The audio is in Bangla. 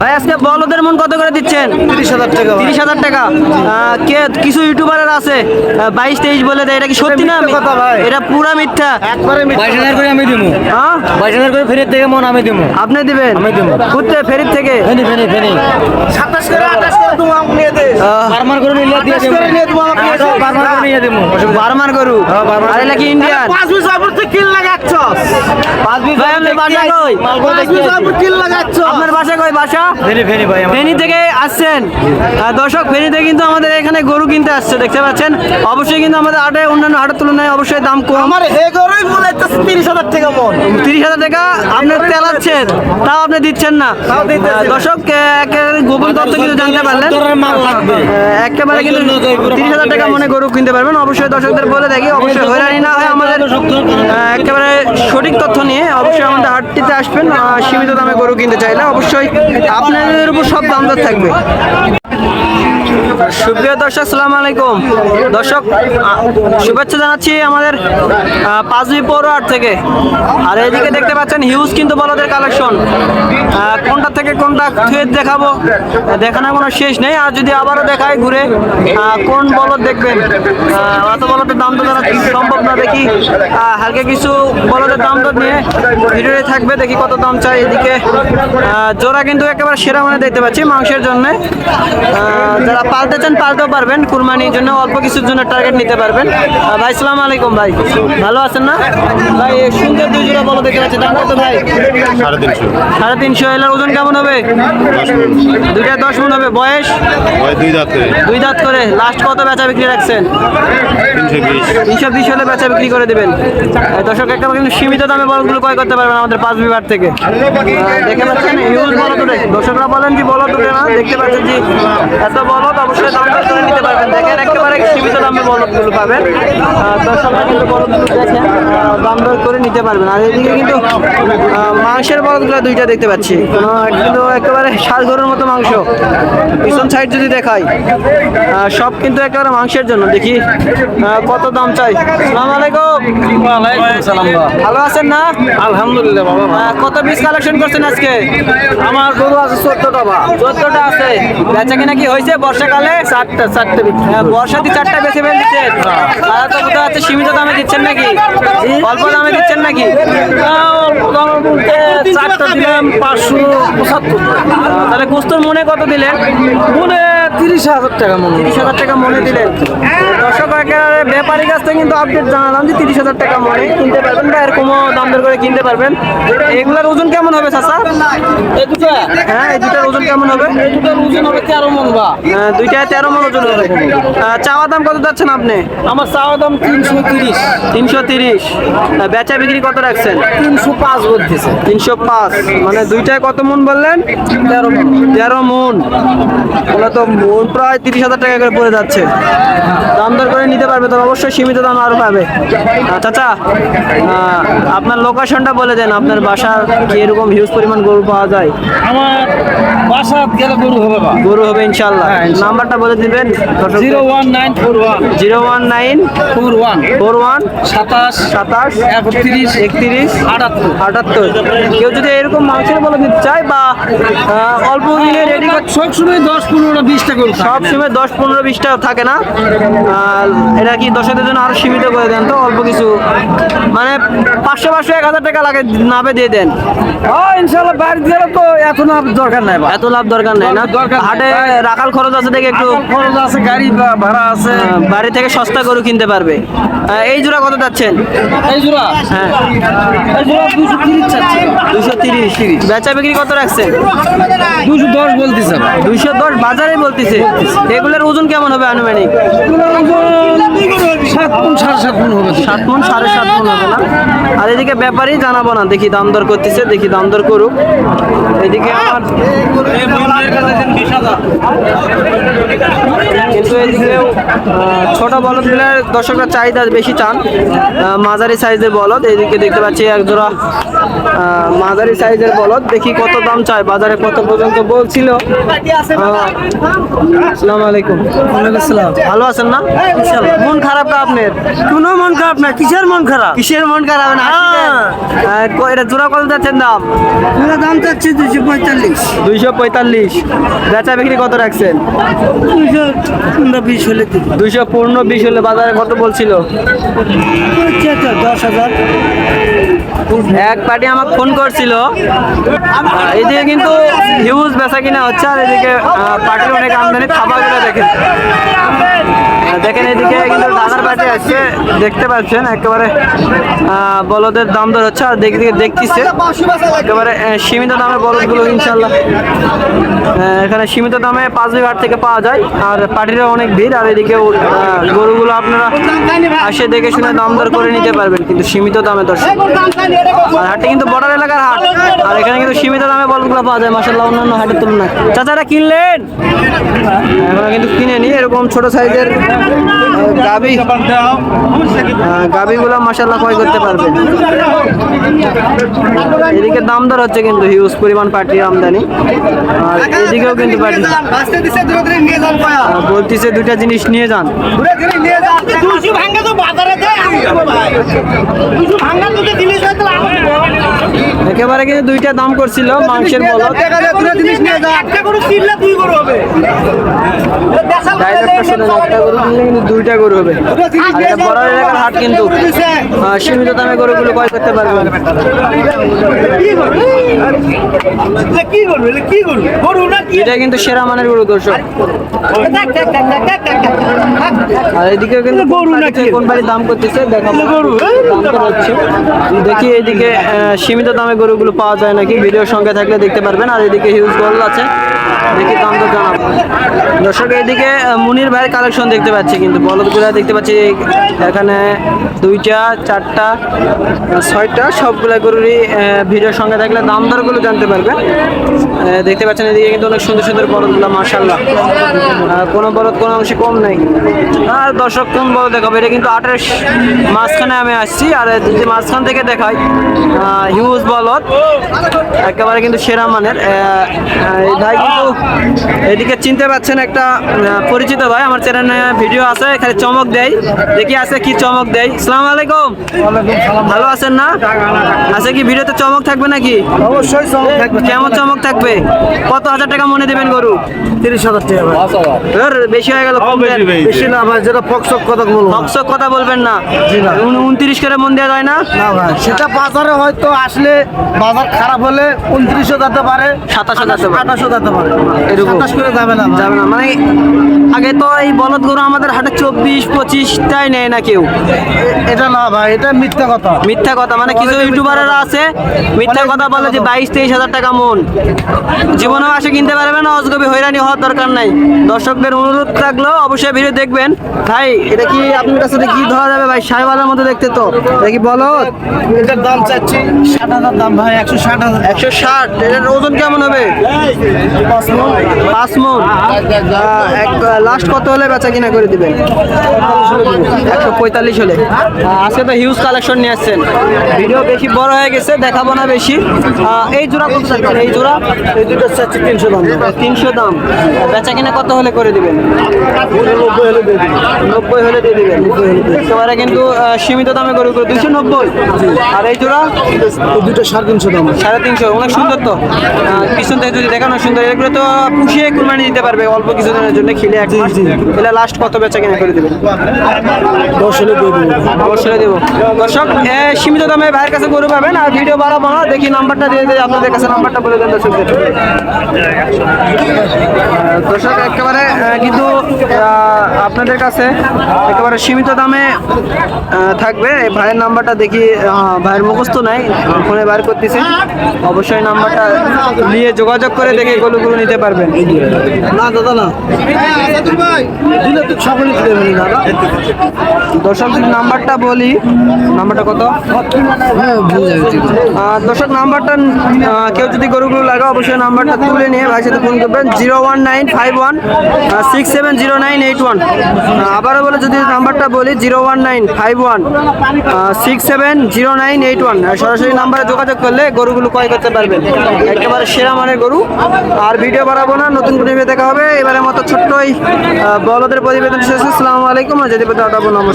ভাই আজকে বলদের মন কত করে দিচ্ছেন? তিরিশ হাজার টাকা। তিরিশ হাজার টাকা। কে কিছু ইউটিউবারের আছে? বাইশ তেইশ বলে দেয় এটা কি সত্যি না কথা ভাই। এটা পুরা মিথ্যা। একবারে বাইশ হাজার করে আমি দিবো হ্যাঁ? বাইশ হাজার করে ফেরত থেকে মন আমি দিবো আপনি দিবেন? আমি দেবো। ঘুরতে ফেরির থেকে? ফেনি ফেনি ফেনি। সাতাশ করে আঠাশ করে তুমি আমাকে নিয়ে দে। আহ, বারবার করে নিয়ে দিয়ে করে নিয়ে দেবো আমাকে নিয়ে দে। বারবার করে নিয়ে দেবো বার্মার গরু? আর এটা কি ইন্ডিয়ান পাঁচ বিশ কিল লাগাচ্ছ পাঁচ বিশ ভাই বাসা কই? আপনার বাসা কই? বাসা? ফেনি ফেনি ভাই আমার ফেনী থেকে আসছেন। ফেনীতে কিন্তু আমাদের এখানে গরু কিনতে আসছে দেখতে পাচ্ছেন? অবশ্যই কিন্তু আমাদের হাটে অন্যান্য হাটের তুলনায় অবশ্যই দাম কম। আমার হে গরুই মনে হচ্ছে তিরিশ হাজার টাকা মন। তিরিশ হাজার টাকা আপনি তেলাচ্ছেন তাও আপনি দিচ্ছেন না। দর্শক গোপন তথ্য কিন্তু জানতে পারলেন। একেবারে কিন্তু তিরিশ হাজার টাকা মনে গরু কিনতে পারবেন। অবশ্যই দর্শকদের বলে দেখি অবশ্যই হয়রানি না হয় আমাদের একেবারে সঠিক তথ্য নিয়ে অবশ্যই আমাদের হাটটিতে আসবেন সীমিত দামে গরু কিনতে চাইলে অবশ্যই আপনাদের উপর সব দামদার থাকবে। সুপ্রিয় দর্শক সালাম আলাইকুম। দর্শক শুভেচ্ছা জানাচ্ছি আমাদের পাঁচবি পৌর থেকে। আর এদিকে দেখতে পাচ্ছেন হিউজ কিন্তু বলদের কালেকশন কোনটা থেকে কোনটা থুয়ে দেখাবো, দেখানোর কোনো শেষ নেই। আর যদি আবারও দেখায় ঘুরে কোন বলদ দেখবেন? অত বলদের দাম তো জানা সম্ভব না দেখি। হালকা কিছু বলদের দাম তো নিয়ে ভিডিওতে থাকবে, দেখি কত দাম চাই এদিকে। জোড়া কিন্তু একেবারে সেরা মানে দেখতে পাচ্ছি মাংসের জন্য। যারা পালতে চান পাল্টেও পারবেন। কুরবানির জন্য অল্প কিছুর জন্য টার্গেট নিতে পারবেন। ভাই সালাম আলাইকুম ভাই। ভালো আছেন না? ভাই সুন্দর দুই জোড়া বলো দেখতে পাচ্ছি। দাম কত ভাই? সাড়ে তিনশো। সাড়ে তিনশো। এলার ওজন কেমন হবে? দুইটা দশ মন হবে। বয়স? দুই দাঁত করে। দুই দাঁত করে। লাস্ট কত বেচা বিক্রি রাখছেন? তিনশো বিশ বিশ হলে বেচা বিক্রি করে দেবেন। দর্শক, একটা কিন্তু সীমিত দামে বলগুলো ক্রয় করতে পারবেন আমাদের পাঁচ বিভাগ থেকে। দেখে পাচ্ছেন হিউজ বলদ উঠে দর্শকরা বলেন যে বলদ উঠে না, দেখতে পাচ্ছেন যে এত বলদ, অবশ্যই দাম করে নিতে পারবেন। দেখেন, একেবারে সীমিত দামে বলদগুলো পাবেন। দর্শকরা কিন্তু বলদগুলো দেখেন দাম দর করে নিতে পারবেন। আর এদিকে কিন্তু মাংসের বলদগুলো দুইটা দেখতে পাচ্ছি। কোনো কিন্তু একেবারে ষাট গরুর মতো মাংস। পিছন সাইড যদি দেখাই সব কিন্তু একেবারে মাংসের জন্য। দেখি কত দাম চাই? সালাম আলাইকুম। ভালো আছেন না? আলহামদুলিল্লাহ বাবা কত পিস কালেকশন করছেন আজকে? আমার গরু আছে চোদ্দটা বা চোদ্দটা আছে। বেচা কিনা কি হয়েছে বর্ষাকালে? চারটা চারটে হ্যাঁ, বর্ষাতে চারটা বেছে ফেল দিচ্ছেন। তারা তো বোধহয় হচ্ছে সীমিত দামে দিচ্ছেন নাকি? অল্প দামে দিচ্ছেন নাকি? বলতে চারটা দিলাম পাঁচশো পঁচাত্তর। তাহলে কুস্তর মনে কত দিলেন? মনে তিরিশ হাজার টাকা মনে তিরিশ হাজার টাকা মনে দিলেন দর্শক একেবারে ব্যাপারী কাছ থেকে কিন্তু আপডেট জানালাম যে তিরিশ হাজার টাকা মনে কিনতে পারবেন বা এরকমও দাম দর করে কিনতে পারবেন। এগুলার ওজন কেমন হবে চাচা? এই দুটা? হ্যাঁ এই দুটার ওজন কেমন হবে? এই দুটার ওজন হবে তেরো মন বা। দুইটায় তেরো মন ওজন হবে। চাওয়া দাম কত যাচ্ছেন আপনি? আমার চাওয়া দাম তিনশো তিরিশ। তিনশো তিরিশ। বেচা বিক্রি কত রাখছেন? তিনশো পাঁচ বলতেছে। তিনশো পাঁচ। মানে দুইটায় কত মন বললেন? তেরো মন। তেরো মন। ওগুলো তো মন প্রায় তিরিশ হাজার টাকা করে পড়ে যাচ্ছে। দাম দর করে নিতে পারবে তবে অবশ্যই সীমিত দাম আরও পাবে। চাচা আপনার লোকেশনটা বলে দেন আপনার বাসার কি এরকম হিউজ পরিমাণ গরু পাওয়া যায়? আমার বাসা গেলে গরু হবে গরু হবে ইনশাল্লাহ হ্যাঁ, নাম্বারটা বলে দিবেন zero one nine four one. Zero one nine four one. Four one সাতাশ। সাতাশ একত্রিশ। একত্রিশ আটাত্তর। আটাত্তর। কেউ যদি এরকম মাংসের বলে নিতে চায় বা অল্প দিনে রেডি সব সময় দশ পনেরো বিশটা গরু সব সময় দশ পনেরো বিশটা থাকে না। এটা কি দশদের জন্য আরও সীমিত করে দেন তো? অল্প কিছু। মানে পাঁচশো পাঁচশো এক হাজার টাকা লাগে নাবে দিয়ে দেন। হ্যাঁ ইনশাল্লাহ বাড়ি দিলে তো এখন আর দরকার নাই এত লাভ দরকার নেই না? হাটে রাখাল খরচ আছে দেখে একটু খরচ আছে গাড়ি ভাড়া আছে। বাড়ি থেকে সস্তা গরু কিনতে পারবে। এই জোড়া কত যাচ্ছেন? এই জোড়া? হ্যাঁ। দুশো তিরিশ বেচা বিক্রি কত রাখছেন? দুশো দশ বলতেছে বা। দুইশো দশ বাজারে বলতেছে। এগুলোর ওজন কেমন হবে আনুমানিক? সাত গুণ সাড়ে সাত গুণ হবে সাত মন সাড়ে সাত মন হবে না? আর এদিকে ব্যাপারই জানাব না দেখি দাম দর করতেছে দেখি দাম দর করুক। এদিকে আমার কিন্তু এদিকেও ছোট বলদগুলোর দর্শকরা চাহিদা বেশি চান। মাঝারি সাইজের বলদ এদিকে দেখতে পাচ্ছি এক জোড়া মাঝারি সাইজের বলদ। দেখি কত দাম চায় বাজারে কত পর্যন্ত বলছিল। আসসালামু আলাইকুম। আসসালাম। ভালো আছেন না? মন খারাপ না আপনার? কোনো মন খারাপ না কিসের মন খারাপ? কিসের মন খারাপ না? হ্যাঁ। এটা জোড়া কত যাচ্ছেন দাম? পুরো দাম চাচ্ছি দুশো পঁয়তাল্লিশ। দুইশো পঁয়তাল্লিশ। বেচা বিক্রি কত রাখছেন? দুশো পনেরো বিশ হলে দুইশো পূর্ণ বিশ হলে বাজারে কত বলছিল? দশ হাজার। এক পার্টি আমাকে ফোন করছিল। এদিকে কিন্তু হিউজ বেচা কিনা হচ্ছে আর এদিকে পার্টির অনেক আমদানি খাবারগুলো আহ, দেখেন এদিকে কিন্তু ঢাকার পার্টি আসছে দেখতে পাচ্ছেন, একেবারে বলদের দাম দর হচ্ছে আর দেখে দেখে দেখতেছে। একেবারে সীমিত দামে বলদগুলো ইনশাল্লাহ এখানে সীমিত দামে পাঁচ হাট থেকে পাওয়া যায় আর পার্টিরও অনেক ভিড় আর এদিকে গরুগুলো আপনারা আসে দেখে শুনে দাম দর করে নিতে পারবেন, কিন্তু সীমিত দামে দর্শক আর হাটে কিন্তু বর্ডার এলাকার হাট, আর এখানে কিন্তু সীমিত দামে বলগুলো পাওয়া যায় মাসাল্লাহ অন্যান্য হাটের তুলনায়। চাচারা কিনলেন? এখন কিন্তু কিনে নি এরকম ছোট সাইজের গাবি। গাবিগুলো মাসাল্লাহ ক্রয় করতে পারবেন। এদিকে দাম দর হচ্ছে কিন্তু হিউজ পরিমাণ পার্টির আমদানি। আর এদিকেও কিন্তু পার্টি। বলতেছে দুইটা জিনিস নিয়ে যান। ভাঙ্গা তো বাজারে দেয়। ভাঙ্গা দুটো জিনিস হয় একেবারে কিন্তু দুইটা দাম করছিল মাংসের দুইটা গরু হবে। বড় এলাকার হাট কিন্তু সীমিত দামে গরুগুলো ক্রয় করতে পারবেন এটা কিন্তু সেরা মানের গরু? দর্শক দেখ, দেখ, দেখ, দেখ, দেখ, দেখ, দেখ, দেখ। আর এদিকে কিন্তু গরু নাকি? কোন বাড়ির দাম করতেছে গরু। দাম হচ্ছে। দেখি এইদিকে সীমিত দামে গরুগুলো পাওয়া যায় নাকি? ভিডিওর সঙ্গে থাকলে দেখতে পারবেন। আর এদিকে হিউজ গরু আছে। দেখি দাম তো জানাব। দর্শক এইদিকে মুনির ভাইয়ের কালেকশন দেখতে পাচ্ছি কিন্তু। বলদগুলো দেখতে পাচ্ছি এখানে দুইটা, চারটা ছয়টা, সবগুলা গরুরই ভিডিওর সঙ্গে থাকলে দাম দরগুলো জানতে পারবেন। দেখতে পাচ্ছেন, এদিকে কিন্তু অনেক সুন্দর সুন্দর বলদগুলো মার্শাল্লাহ কোনো বলদ, কোনো অংশে কম নেই। আর দর্শক, কোন বলদ দেখাবো? এটা কিন্তু আটের মাঝখানে আমি আসছি। আর যদি মাঝখান থেকে দেখাই হিউজ বলদ একেবারে কিন্তু সেরা মানের। ভাই কিন্তু এদিকে চিনতে পাচ্ছেন একটা পরিচিত ভাই। আমার চ্যানেলে ভিডিও আছে এখানে চমক দেয়। দেখি আছে কি চমক দেয়। সালাম আলাইকুম। ভালো আছেন না? আছে কি ভিডিওতে চমক থাকবে নাকি? অবশ্যই চমক থাকবে। কেমন চমক থাকবে? কত হাজার টাকা মনে দেবেন গরু? তিরিশ হাজার টাকা বেশি হয়ে গেল। বেশি না ভাই যেটা ফকসক কথা বলব। হকসক কথা বলবেন না। উন- উনত্রিশ করে মন দেওয়া যায় না? না ভাই সেটা বাজারে হয়তো আসলে বাজার খারাপ হলে উনত্রিশও যেতে পারে সাতাশও যেতে পারে। আঠাশও যেতে পারে। এরকম। সাতাশ করে যাবে না যাবে না। মানে আগে তো এই বলদ গরু আমাদের হাটে চব্বিশ পঁচিশটাই নেয় না কেউ। এটা না ভাই এটা মিথ্যা কথা। মিথ্যা কথা। মানে কিছু ইউটিউবাররা আছে মিথ্যা কথা বলে যে বাইশ তেইশ হাজার টাকা মন। জীবনেও আসে কিনতে পারবে না অজগবি হয়রানি হওয়ার দরকার নাই। দর্শকদের অনুরোধ থাকল অবশ্যই ভিডিও দেখবেন। ভাই এটা কি আপনার কাছে কি ধরা যাবে ভাই? সাহেবালের মতো দেখতে তো। এটা কি বলো এটার দাম চাচ্ছি ষাট হাজার দাম ভাই। একশো ষাট একশো ষাট, এটার ওজন কেমন হবে? পাঁচ মন। লাস্ট কত হলে বেচা কিনা করে দিবেন? একশো পঁয়তাল্লিশ হলে। আজকে তো হিউজ কালেকশন নিয়ে আসছেন। ভিডিও বেশি বড় হয়ে গেছে দেখাবো না বেশি। এই জোড়া কত চাচ্ছেন? এই জোড়া? এই দুটো চাচ্ছি তিনশো দাম। তিনশো দাম। বেচা কিনা কত হলে করে দিবেন? নব্বই হলে দিয়ে নব্বই হলে দিয়ে দিবেন। একেবারে কিন্তু সীমিত দামে করে দুশো নব্বই। আর এই জোড়া? দুটো সাড়ে তিনশো দাম। সাড়ে তিনশো অনেক সুন্দর তো। পিছন থেকে যদি দেখানো সুন্দর এগুলো তো পুষিয়ে কুরবানি দিতে পারবে অল্প কিছুদিনের জন্য খেলে এক এগুলো লাস্ট কত বেচা কিনা করে দেবেন? অবশ্যই দেবো। দর্শক সীমিত দামে ভাইয়ের কাছে গরু পাবেন আর ভিডিও বাড়াবো না। দেখি নাম্বারটা দিয়ে দিই আপনাদের কাছে নাম্বারটা বলে দেন দর্শকদের। দর্শক একেবারে কিন্তু আপনাদের কাছে একেবারে সীমিত দামে থাকবে। এই ভাইয়ের নাম্বারটা দেখি ভাইয়ের মুখস্থ নাই ফোনে বার করতেছে। অবশ্যই নাম্বারটা নিয়ে যোগাযোগ করে দেখে গরুগুলো নিতে পারবেন। না দাদা না। সকলে দাদা। দর্শক যদি নাম্বারটা বলি নাম্বারটা কত? হ্যাঁ দর্শক নাম্বারটা কেউ যদি গরুগুলো লাগে অবশ্যই নাম্বারটা তুলে নিয়ে ভাই সাথে ফোন করবেন zero one nine five one six seven zero nine eight one. আবারও বলে যদি নাম্বারটা বলি zero one nine five one six seven zero nine eight one. সরাসরি নাম্বারে যোগাযোগ করলে গরুগুলো ক্রয় করতে পারবেন। একেবারে সেরা মানের গরু। আর ভিডিও বাড়াবো না নতুন কোনো দেখা হবে। এবারের মতো ছোট্টই বলদের প্রতিবেদন শেষ। আসসালামু আলাইকুম আর যদি পেতে নমস্কার।